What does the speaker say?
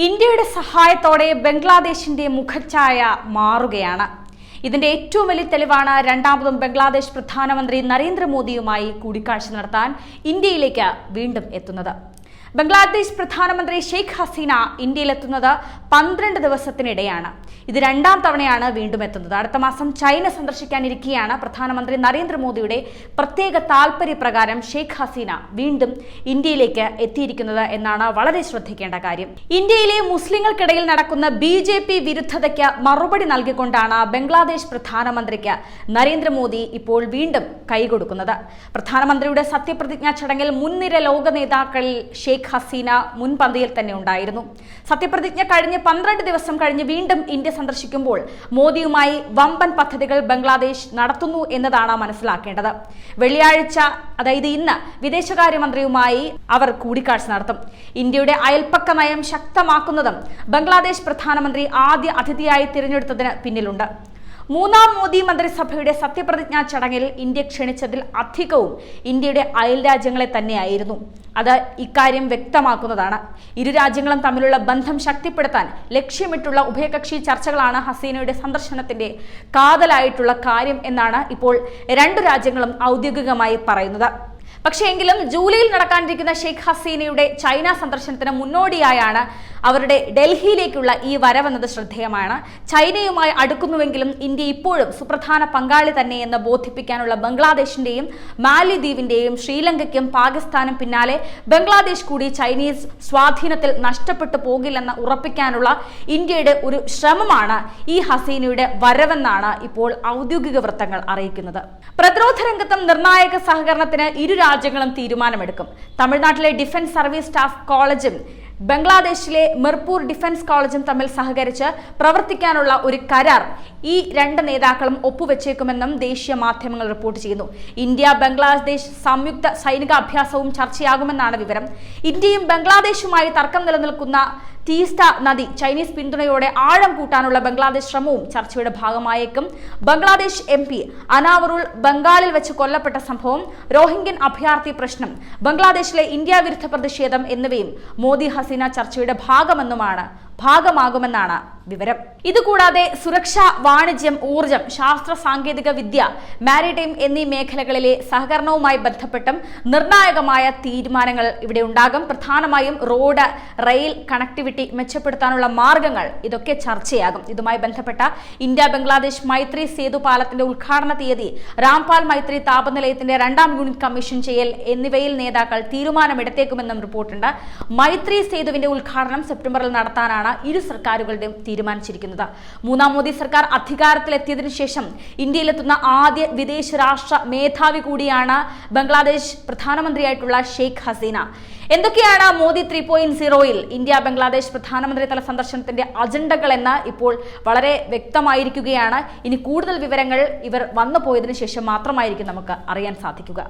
ഇന്ത്യയുടെ സഹായത്തോടെ ബംഗ്ലാദേശിന്റെ മുഖച്ഛായ മാറുകയാണ്. ഇതിന്റെ ഏറ്റവും വലിയ തെളിവാണ് രണ്ടാമതും ബംഗ്ലാദേശ് പ്രധാനമന്ത്രി നരേന്ദ്രമോദിയുമായി കൂടിക്കാഴ്ച നടത്താൻ ഇന്ത്യയിലേക്ക് വീണ്ടും എത്തുന്നത്. ബംഗ്ലാദേശ് പ്രധാനമന്ത്രി ഷെയ്ഖ് ഹസീന ഇന്ത്യയിലെത്തുന്നത് പന്ത്രണ്ട് ദിവസത്തിനിടെയാണ്. ഇത് രണ്ടാം തവണയാണ് വീണ്ടും എത്തുന്നത്. അടുത്ത മാസം ചൈന സന്ദർശിക്കാനിരിക്കെയാണ് പ്രധാനമന്ത്രി നരേന്ദ്രമോദിയുടെ പ്രത്യേക താൽപര്യപ്രകാരം ഷെയ്ഖ് ഹസീന വീണ്ടും ഇന്ത്യയിലേക്ക് എത്തിയിരിക്കുന്നത് എന്നാണ് വളരെ ശ്രദ്ധിക്കേണ്ട കാര്യം. ഇന്ത്യയിലെ മുസ്ലിങ്ങൾക്കിടയിൽ നടക്കുന്ന ബി ജെ പി വിരുദ്ധതയ്ക്ക് മറുപടി നൽകിക്കൊണ്ടാണ് ബംഗ്ലാദേശ് പ്രധാനമന്ത്രിക്ക് നരേന്ദ്രമോദി ഇപ്പോൾ വീണ്ടും കൈകൊടുക്കുന്നത്. പ്രധാനമന്ത്രിയുടെ സത്യപ്രതിജ്ഞാ ചടങ്ങിൽ മുൻനിര ലോക നേതാക്കളിൽ ഷെയ്ഖ് ഹസീന മുൻപന്തിയിൽ തന്നെ ഉണ്ടായിരുന്നു. സത്യപ്രതിജ്ഞ കഴിഞ്ഞ് പന്ത്രണ്ട് ദിവസം കഴിഞ്ഞ് വീണ്ടും ഇന്ത്യ സന്ദർശിക്കുമ്പോൾ മോദിയുമായി വമ്പൻ പദ്ധതികൾ ബംഗ്ലാദേശ് നടത്തുന്നു എന്നതാണ് മനസ്സിലാക്കേണ്ടത്. വെള്ളിയാഴ്ച അതായത് ഇന്ന് വിദേശകാര്യമന്ത്രിയുമായി അവർ കൂടിക്കാഴ്ച നടത്തും. ഇന്ത്യയുടെ അയൽപ്പക്ക നയം ശക്തമാക്കുന്നതും ബംഗ്ലാദേശ് പ്രധാനമന്ത്രി ആദ്യ അതിഥിയായി തിരഞ്ഞെടുത്തതിന് പിന്നിലുണ്ട്. മൂന്നാം മോദി മന്ത്രിസഭയുടെ സത്യപ്രതിജ്ഞാ ചടങ്ങിൽ ഇന്ത്യ ക്ഷണിച്ചതിൽ അധികവും ഇന്ത്യയുടെ അയൽ രാജ്യങ്ങളെ തന്നെയായിരുന്നു. അത് ഇക്കാര്യം വ്യക്തമാക്കുന്നതാണ്. ഇരു രാജ്യങ്ങളും തമ്മിലുള്ള ബന്ധം ശക്തിപ്പെടുത്താൻ ലക്ഷ്യമിട്ടുള്ള ഉഭയകക്ഷി ചർച്ചകളാണ് ഹസീനയുടെ സന്ദർശനത്തിന്റെ കാതലായിട്ടുള്ള കാര്യം എന്നാണ് ഇപ്പോൾ രണ്ടു രാജ്യങ്ങളും ഔദ്യോഗികമായി പറയുന്നത്. പക്ഷേ എങ്കിലും ജൂലൈയിൽ നടക്കാനിരിക്കുന്ന ഷെയ്ഖ് ഹസീനയുടെ ചൈന സന്ദർശനത്തിന് മുന്നോടിയായാണ് അവരുടെ ഡൽഹിയിലേക്കുള്ള ഈ വരവെന്നത് ശ്രദ്ധേയമാണ്. ചൈനയുമായി അടുക്കുന്നുവെങ്കിലും ഇന്ത്യ ഇപ്പോഴും സുപ്രധാന പങ്കാളി തന്നെയെന്ന് ബോധിപ്പിക്കാനുള്ള ബംഗ്ലാദേശിന്റെയും മാലിദ്വീപിന്റെയും ശ്രീലങ്കയ്ക്കും പാകിസ്ഥാനും പിന്നാലെ ബംഗ്ലാദേശ് കൂടി ചൈനീസ് സ്വാധീനത്തിൽ നഷ്ടപ്പെട്ടു പോകില്ലെന്ന് ഉറപ്പിക്കാനുള്ള ഇന്ത്യയുടെ ഒരു ശ്രമമാണ് ഈ ഹസീനയുടെ വരവെന്നാണ് ഇപ്പോൾ ഔദ്യോഗിക വൃത്തങ്ങൾ അറിയിക്കുന്നത്. പ്രതിരോധ രംഗത്തും നിർണായക സഹകരണത്തിന് ഇരു രാജ്യങ്ങളും തീരുമാനമെടുക്കും. തമിഴ്നാട്ടിലെ ഡിഫൻസ് സർവീസ് സ്റ്റാഫ് കോളേജും ബംഗ്ലാദേശിലെ മിർപൂർ ഡിഫൻസ് കോളേജും തമ്മിൽ സഹകരിച്ച് പ്രവർത്തിക്കാനുള്ള ഒരു കരാർ ഈ രണ്ട് നേതാക്കളും ഒപ്പുവെച്ചേക്കുമെന്നും ദേശീയ മാധ്യമങ്ങൾ റിപ്പോർട്ട് ചെയ്യുന്നു. ഇന്ത്യ ബംഗ്ലാദേശ് സംയുക്ത സൈനിക അഭ്യാസവും ചർച്ചയാകുമെന്നാണ് വിവരം. ഇന്ത്യയും ബംഗ്ലാദേശുമായി തർക്കം നിലനിൽക്കുന്ന തീസ്ത നദി ചൈനീസ് പിന്തുണയോടെ ആഴം കൂട്ടാനുള്ള ബംഗ്ലാദേശ് ശ്രമവും ചർച്ചയുടെ ഭാഗമായേക്കും. ബംഗ്ലാദേശ് എം പി അനാവറുൾ ബംഗാളിൽ വെച്ച് കൊല്ലപ്പെട്ട സംഭവം റോഹിംഗ്യൻ അഭയാർത്ഥി പ്രശ്നം ബംഗ്ലാദേശിലെ ഇന്ത്യ വിരുദ്ധ പ്രതിഷേധം എന്നിവയും മോദി ഹസീന ചർച്ചയുടെ ഭാഗമെന്നുമാണ് ഭാഗമാകുമെന്നാണ് വിവരം. ഇതുകൂടാതെ സുരക്ഷ വാണിജ്യം ഊർജം ശാസ്ത്ര സാങ്കേതിക വിദ്യ മാരിടൈം എന്നീ മേഖലകളിലെ സഹകരണവുമായി ബന്ധപ്പെട്ടും നിർണായകമായ തീരുമാനങ്ങൾ ഇവിടെ ഉണ്ടാകും. പ്രധാനമായും റോഡ് റെയിൽ കണക്ടിവിറ്റി മെച്ചപ്പെടുത്താനുള്ള മാർഗങ്ങൾ ഇതൊക്കെ ചർച്ചയാകും. ഇതുമായി ബന്ധപ്പെട്ട ഇന്ത്യ ബംഗ്ലാദേശ് മൈത്രി സേതു പാലത്തിന്റെ ഉദ്ഘാടന തീയതി രാംപാൽ മൈത്രി താപനിലയത്തിന്റെ രണ്ടാം യൂണിറ്റ് കമ്മീഷൻ ചെയ്യൽ എന്നിവയിൽ നേതാക്കൾ തീരുമാനമെടുത്തേക്കുമെന്നും റിപ്പോർട്ടുണ്ട്. മൈത്രി സേതുവിന്റെ ഉദ്ഘാടനം സെപ്റ്റംബറിൽ നടത്താനാണ് ഇരു സർക്കാരുകളുടെയും തീരുമാനിച്ചിരിക്കുന്നത്. മൂന്നാം മോദി സർക്കാർ അധികാരത്തിലെത്തിയതിനു ശേഷം ഇന്ത്യയിലെത്തുന്ന ആദ്യ വിദേശ രാഷ്ട്ര മേധാവി കൂടിയാണ് ബംഗ്ലാദേശ് പ്രധാനമന്ത്രിയായിട്ടുള്ള ഷെയ്ഖ് ഹസീന. എന്തൊക്കെയാണ് മോദി ത്രീ പോയിന്റ് സീറോയിൽ ഇന്ത്യ ബംഗ്ലാദേശ് പ്രധാനമന്ത്രി തല സന്ദർശനത്തിന്റെ അജണ്ടകൾ എന്ന് ഇപ്പോൾ വളരെ വ്യക്തമായിരിക്കുകയാണ്. ഇനി കൂടുതൽ വിവരങ്ങൾ ഇവർ വന്നു പോയതിനു ശേഷം മാത്രമായിരിക്കും നമുക്ക് അറിയാൻ സാധിക്കുക.